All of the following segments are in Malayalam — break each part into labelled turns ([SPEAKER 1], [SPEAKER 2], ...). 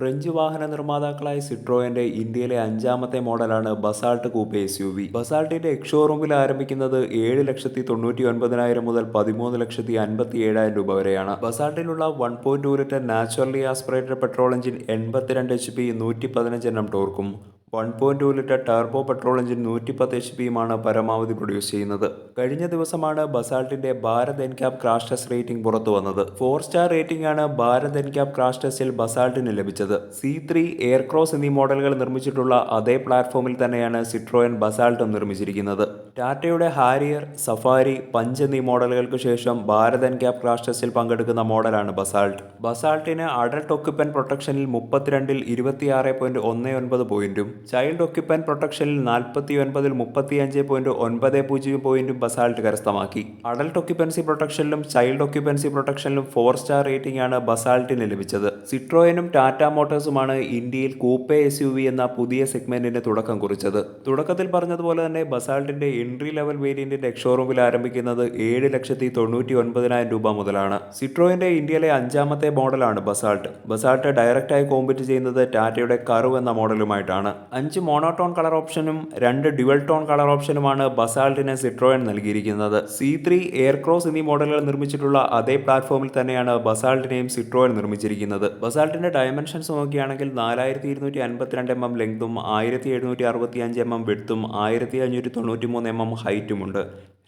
[SPEAKER 1] ഫ്രഞ്ച് വാഹന നിർമ്മാതാക്കളായ സിട്രോയന്റെ ഇന്ത്യയിലെ അഞ്ചാമത്തെ മോഡലാണ് Basalt coupe S U V ബസാൾട്ടിന്റെ എക്ഷോറൂമിൽ ആരംഭിക്കുന്നത് ഏഴ് ലക്ഷത്തി തൊണ്ണൂറ്റി ഒൻപതിനായിരം മുതൽ പതിമൂന്ന് ലക്ഷത്തി അൻപത്തി ഏഴായിരം രൂപ വരെയാണ്. ബസാൾട്ടിലുള്ള one point two litre naturally aspirated petrol engine എൺപത്തിരണ്ട് എച്ച് പി നൂറ്റി പതിനഞ്ച് എണ്ണം ടോർക്കും one point two litre turbo petrol engine നൂറ്റി പത്ത് എച്ച് പിയുമാണ് പരമാവധി പ്രൊഡ്യൂസ് ചെയ്യുന്നത്. കഴിഞ്ഞ ദിവസമാണ് ബസാൾട്ടിന്റെ Bharat NCAP crash test rating പുറത്തു വന്നത്. ഫോർ സ്റ്റാർ റേറ്റിംഗ് ആണ് ഭാരത് എൻക്യാപ് ക്രാഷ് ടെസ്റ്റിൽ ബസാൾട്ടിന് ലഭിച്ചത്. സി ത്രീ എയർക്രോസ് എന്നീ മോഡലുകൾ നിർമ്മിച്ചിട്ടുള്ള അതേ പ്ലാറ്റ്ഫോമിൽ തന്നെയാണ് സിട്രോയൻ ബസാൾട്ടും നിർമ്മിച്ചിരിക്കുന്നത്. ടാറ്റയുടെ ഹാരിയർ സഫാരി പഞ്ച് എന്നീ മോഡലുകൾക്ക് ശേഷം ഭാരത് എൻക്യാപ് ക്രാഷ് ടെസ്റ്റിൽ പങ്കെടുക്കുന്ന മോഡലാണ് ബസാൾട്ട്. ബസാൾട്ടിന് അഡൽട്ട് ഒക്യുപ്പൻ പ്രൊട്ടക്ഷനിൽ മുപ്പത്തിരണ്ടിൽ ഇരുപത്തിയാറ് പോയിന്റ് ഒന്ന് ഒൻപത് പോയിന്റും ചൈൽഡ് ഒക്യുപ്പൻ പ്രൊട്ടക്ഷനിൽ നാൽപ്പത്തി ഒൻപതിൽ മുപ്പത്തി അഞ്ച് പോയിന്റ് ഒൻപത് പൂജ്യം പോയിന്റും ബസാൾട്ട് കരസ്ഥമാക്കി. അഡൽട്ട് ഒക്യുപ്പൻസി പ്രൊട്ടക്ഷനിലും ചൈൽഡ് ഒക്യുപ്പൻസി പ്രൊട്ടക്ഷനിലും ഫോർ സ്റ്റാർ റേറ്റിംഗ് ആണ് ബസാൾട്ടിന് ലഭിച്ചത്. സിട്രോയനും ടാറ്റ മോട്ടോഴ്സുമാണ് ഇന്ത്യയിൽ കൂപ്പെ എസ് യു വി എന്ന പുതിയ സെഗ്മെന്റിന് തുടക്കം കുറിച്ചത്. തുടക്കത്തിൽ പറഞ്ഞതുപോലെ തന്നെ ബസാൾട്ടിന്റെ എൻട്രി ലെവൽ വേരിയന്റിന്റെ എക്സ്ഷോറൂമിൽ ആരംഭിക്കുന്നത് ഏഴ് ലക്ഷത്തി തൊണ്ണൂറ്റി ഒൻപതിനായിരം രൂപ മുതലാണ്. സിട്രോയിന്റെ ഇന്ത്യയിലെ അഞ്ചാമത്തെ മോഡലാണ് ബസാൾട്ട്. ബസാൾട്ട് ഡയറക്റ്റായി കോമ്പറ്റ് ചെയ്യുന്നത് ടാറ്റയുടെ കറു എന്ന മോഡലുമായിട്ടാണ് അഞ്ച് മോണോടോൺ കളർ ഓപ്ഷനും രണ്ട് ഡ്യുവൽ ടോൺ കളർ ഓപ്ഷനുമാണ് ബസാൾട്ടിന് സിട്രോയൻ നൽകിയിരിക്കുന്നത്. സി ത്രീ എയർക്രോസ് എന്നീ മോഡലുകൾ നിർമ്മിച്ചിട്ടുള്ള അതേ പ്ലാറ്റ്ഫോമിൽ തന്നെയാണ് ബസാൾട്ടിനെയും സിട്രോയൻ നിർമ്മിച്ചിരിക്കുന്നത്. ബസാൾട്ടിന്റെ ഡയമെൻഷൻസ് നോക്കുകയാണെങ്കിൽ നാലായിരത്തി ഇരുന്നൂറ്റി അൻപത്തിരണ്ട് എം എം ലെങ്തും ആയിരത്തി എഴുന്നൂറ്റി അറുപത്തി അഞ്ച് എം എം വിടുത്തും ആയിരത്തി അഞ്ഞൂറ്റി തൊണ്ണൂറ്റി മൂന്ന് എം എം ഹൈറ്റുമുണ്ട്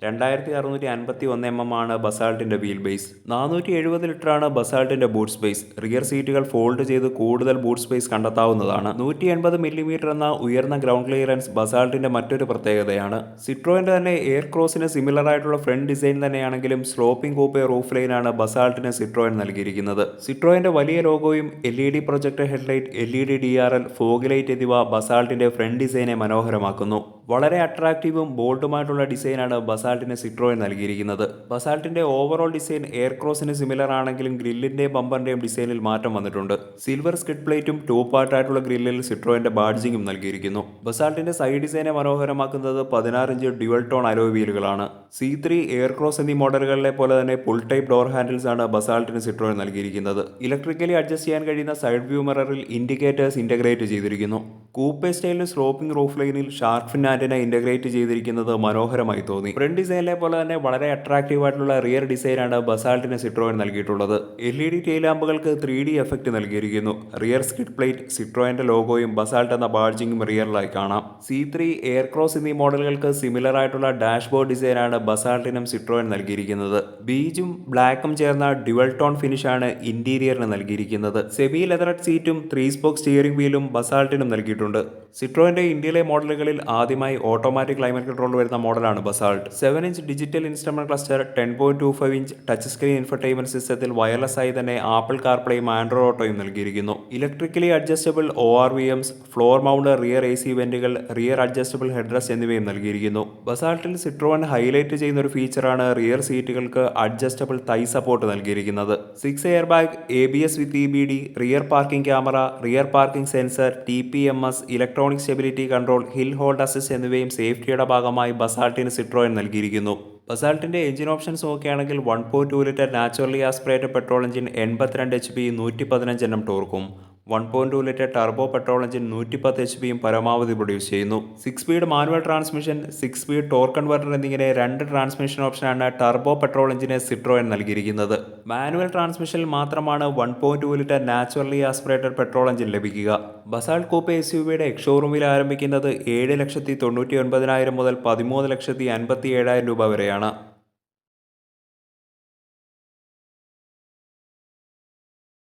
[SPEAKER 1] രണ്ടായിരത്തി അറുന്നൂറ്റി അൻപത്തി ഒന്ന് എം എം ആണ് ബസാൾട്ടിന്റെ വീൽ ബേസ് നാനൂറ്റി എഴുപത് ലിറ്ററാണ് ബസാൾട്ടിന്റെ ബൂട്ട് സ്പേസ് റിയർ സീറ്റുകൾ ഫോൾഡ് ചെയ്ത് കൂടുതൽ ബൂട്ട് സ്പേസ് കണ്ടെത്താവുന്നതാണ്. നൂറ്റി എൺപത് മില്ലിമീറ്റർ എന്ന ഉയർന്ന ഗ്രൗണ്ട് ക്ലിയറൻസ് ബസാൾട്ടിന്റെ മറ്റൊരു പ്രത്യേകതയാണ്. സിട്രോയിന്റെ തന്നെ എയർ ക്രോസിന് സിമിലർ ആയിട്ടുള്ള ഫ്രണ്ട് ഡിസൈൻ തന്നെയാണെങ്കിലും സ്ലോപ്പിംഗ് കൂപ്പ് റൂഫ് ലൈനാണ് ബസാൾട്ടിന് സിട്രോയിൻ നൽകിയിരിക്കുന്നത്. സിട്രോയിന്റെ വലിയ ലോഗോയും L E D projector headlight L E D D R L fog light എന്നിവ ബസാൾട്ടിന്റെ ഫ്രണ്ട് ഡിസൈനെ മനോഹരമാക്കുന്നു. വളരെ അട്രാക്റ്റീവും ബോൾഡുമായിട്ടുള്ള ഡിസൈനാണ് ബസാൾട്ടിന് സിട്രോയിൽ നൽകിയിരിക്കുന്നത്. ബസാൾട്ടിന്റെ ഓവറോൾ ഡിസൈൻ എയർക്രോസിന് സിമിലർ ആണെങ്കിലും ഗ്രില്ലിന്റെയും ബമ്പറിന്റെയും ഡിസൈനിൽ മാറ്റം വന്നിട്ടുണ്ട്. സിൽവർ സ്കിഡ് പ്ലേറ്റും ടൂ പാർട്ടായിട്ടുള്ള ഗ്രില്ലിൽ സിട്രോയിന്റെ ബാഡ്ജിങ്ങും നൽകിയിരിക്കുന്നു. ബസാൾട്ടിന്റെ സൈഡ് ഡിസൈനെ മനോഹരമാക്കുന്നത് പതിനാറ് ഇഞ്ച് ഡ്യുവൽ ടോൺ അലോ വീലുകളാണ് സി ത്രീ എയർക്രോസ് എന്നീ മോഡലുകളിലെ പോലെ തന്നെ ഫുൾ ടൈപ്പ് ഡോർ ഹാൻഡിൽസ് ആണ് ബസാൾട്ടിന് സിട്രോയിൽ നൽകിയിരിക്കുന്നത്. ഇലക്ട്രിക്കലി അഡ്ജസ്റ്റ് ചെയ്യാൻ കഴിയുന്ന സൈഡ് വ്യൂ മിററിൽ ഇൻഡിക്കേറ്റേഴ്സ് ഇന്റഗ്രേറ്റ് ചെയ്തിരിക്കുന്നു. കൂപ്പെ സ്റ്റൈലിൽ സ്ലോപ്പിംഗ് റൂഫ് ലൈനിൽ ഷാർക്ക് ഫിൻ ആന്റിന ഇന്റഗ്രേറ്റ് ചെയ്തിരിക്കുന്നത് മനോഹരമായി തോന്നി. ഫ്രണ്ട് ഡിസൈനിലെ പോലെ തന്നെ വളരെ അട്രാക്റ്റീവ് ആയിട്ടുള്ള റിയർ ഡിസൈനാണ് ബസാൾട്ടിന് സിട്രോയൻ നൽകിയിട്ടുള്ളത്. എൽ ഇ ഡി ടെയിലാമ്പുകൾക്ക് ത്രീ ഡി എഫക്റ്റ് നൽകിയിരിക്കുന്നു. റിയർ സ്കിഡ് പ്ലേറ്റ് സിട്രോയിന്റെ ലോഗോയും ബസാൾട്ട് എന്ന ബാഡ്ജിങ്ങും റിയറിലായി കാണാം. സി ത്രീ എയർക്രോസ് എന്നീ മോഡലുകൾക്ക് സിമിലർ ആയിട്ടുള്ള ഡാഷ്ബോർഡ് ഡിസൈനാണ് ബസാൾട്ടിനും സിട്രോയൻ നൽകിയിരിക്കുന്നത്. ബീജും ബ്ലാക്കും ചേർന്ന ഡ്യുവൽ ടോൺ ഫിനിഷ് ആണ് ഇന്റീരിയറിന് നൽകിയിരിക്കുന്നത്. സെമി ലെതറഡ് സീറ്റും ത്രീ സ്പോക്ക് സ്റ്റിയറിംഗ് വീലും ബസാൾട്ടിനും നൽകിയിട്ടുണ്ട്. സിട്രോയിന്റെ ഇന്ത്യയിലെ മോഡലുകളിൽ ആദ്യമായി ഓട്ടോമാറ്റിക് ക്ലൈമറ്റ് കൺട്രോൾ വരുന്ന മോഡലാണ് Basalt seven inch digital instrument cluster ten point two five inch touch screen infotainment സിസ്റ്റത്തിൽ വയർലെസ് ആയി തന്നെ ആപ്പിൾ കാർപ്ലേയും ആൻഡ്രോയിഡ് ഓട്ടോയും നൽകിയിരിക്കുന്നു. Electrically adjustable O R V Ms floor mount rear A C വെന്റുകൾ rear adjustable headrest എന്നിവയും നൽകിയിരിക്കുന്നു. ബസാൾട്ടിൽ സിട്രോൺ ഹൈലൈറ്റ് ചെയ്യുന്ന ഒരു ഫീച്ചറാണ് റിയർ സീറ്റുകൾക്ക് അഡ്ജസ്റ്റബിൾ തൈ സപ്പോർട്ട് നൽകിയിരിക്കുന്നത്. Six air bag A B S with E B D rear parking camera rear parking sensor T P M S electronic stability control hill hold assist എന്നിവയും സേഫ്റ്റിയുടെ ഭാഗമായി ബസാൾട്ടിന് സിട്രോയൻ നൽകിയിരിക്കുന്നു. ബസാൾട്ടിന്റെ എഞ്ചിൻ ഓപ്ഷൻസ് നോക്കുകയാണെങ്കിൽ one point two litre naturally aspirated petrol engine എൺപത്തിരണ്ട് എച്ച് പി നൂറ്റി പതിനഞ്ച് എണ്ണം ടോർക്കും one point two litre turbo petrol engine നൂറ്റി പത്ത് എച്ച് പിയും പരമാവധി പ്രൊഡ്യൂസ് ചെയ്യുന്നു. Six speed manual transmission six speed torque converter എന്നിങ്ങനെ രണ്ട് ട്രാൻസ്മിഷൻ ഓപ്ഷനാണ് ടർബോ പെട്രോൾ എഞ്ചിന് സിട്രോയൻ നൽകിയിരിക്കുന്നത്. മാനുവൽ ട്രാൻസ്മിഷനിൽ മാത്രമാണ് one point two litre naturally aspirated petrol engine ലഭിക്കുക. ബസാൾട്ട് കൂപ്പ് എസ് യു വിയുടെ എക്ഷോറൂമിൽ ആരംഭിക്കുന്നത് ഏഴ് ലക്ഷത്തി തൊണ്ണൂറ്റി ഒൻപതിനായിരം മുതൽ പതിമൂന്ന് ലക്ഷത്തി അൻപത്തി ഏഴായിരം രൂപ വരെയാണ്.